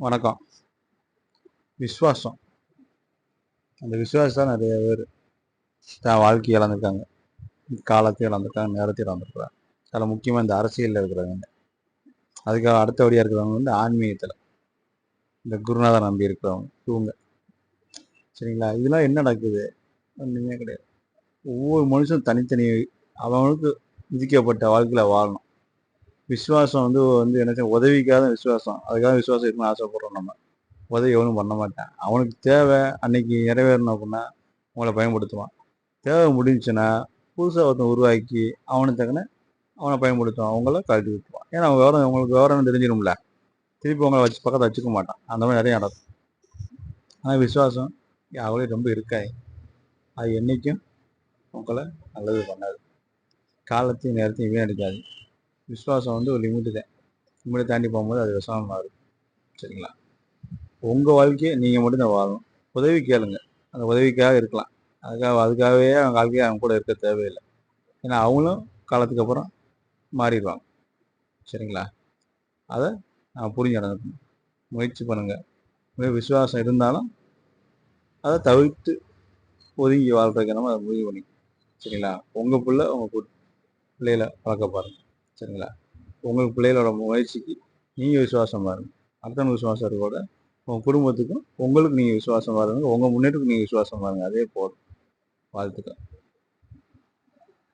வணக்கம். விஸ்வாசம். அந்த விசுவாசம் நிறைய பேர் தான் வாழ்க்கை இழந்திருக்காங்க. காலத்தையும் இழந்திருக்காங்க நேரத்தையும் இழந்திருக்கிறாங்க. அதில் முக்கியமாக இந்த அரசியலில் இருக்கிறவங்க. அதுக்காக அடுத்தபடியாக இருக்கிறவங்க வந்து ஆன்மீகத்தில். இந்த குருநாதர் நம்பி இருக்கிறவங்க இவங்க. சரிங்களா? இதெல்லாம் என்ன நடக்குது? ஒன்றுமே கிடையாது. ஒவ்வொரு மனுஷனும் தனித்தனி அவனுக்கு விதிக்கப்பட்ட வாழ்க்கையில் வாழணும். விசுவாசம் வந்து வந்து என்ன செய்ய உதவிக்காத விசுவாசம். அதுக்காக விசுவாசம் இருக்கணும்னு ஆசைப்படுறோம் நம்ம. உதவி எவனும் பண்ண மாட்டேன். அவனுக்கு தேவை அன்னைக்கு நிறைவேறணும் அப்படின்னா உங்களை பயன்படுத்துவான். தேவை முடிஞ்சுன்னா புதுசாக ஒருத்தன் உருவாக்கி அவனுக்கு தக்கன அவனை பயன்படுத்துவான். அவங்கள கழட்டி விட்டுருவான். ஏன்னா அவன் விவரம் உங்களுக்கு விவரம் தெரிஞ்சிடும்ல திருப்பி உங்களை வச்சு பக்கத்தை வச்சுக்க மாட்டான். அந்த மாதிரி நிறைய நடக்கும். ஆனால் விசுவாசம் அவளே ரொம்ப இருக்காது. அது என்றைக்கும் உங்களை நல்லது பண்ணாது. காலத்தையும் நேரத்தையும் வீணடிக்காது. விஸ்வாசம் வந்து ஒரு லிமிட்டு தான். லிமிட்டை தாண்டி போகும்போது அது விஷமாக மாறும். சரிங்களா? உங்கள் வாழ்க்கையை நீங்கள் மட்டும்தான் வாழணும். உதவி கேளுங்க. அந்த உதவிக்காக இருக்கலாம். அதுக்காக அதுக்காகவே அவங்க வாழ்க்கையை அவங்க கூட இருக்க தேவையில்லை. ஏன்னா அவங்களும் காலத்துக்கு அப்புறம் மாறிடுவாங்க. சரிங்களா? அதை நான் புரிஞ்சு நடந்துக்கணும். முயற்சி பண்ணுங்கள் விசுவாசம் இருந்தாலும் அதை தவிர்த்து ஒதுங்கி வாழ்றதுக்கு நம்ம அதை முடிவு பண்ணி சரிங்களா? உங்கள் பிள்ளை உங்கள் பிள்ளைகளை வளர்க்க பாருங்கள் சரிங்களா உங்கள் பிள்ளைகளோட முயற்சிக்கு நீங்கள் விசுவாசமாக இருங்க. அடுத்தவங்க விசுவாசம் இருக்கோட உங்கள் குடும்பத்துக்கும் உங்களுக்கு நீங்கள் விசுவாசம் இருங்க. உங்கள் முன்னேற்றத்துக்கு நீங்கள் விசுவாசம் பாருங்க அதே போதும். வாழ்த்துக்கள்.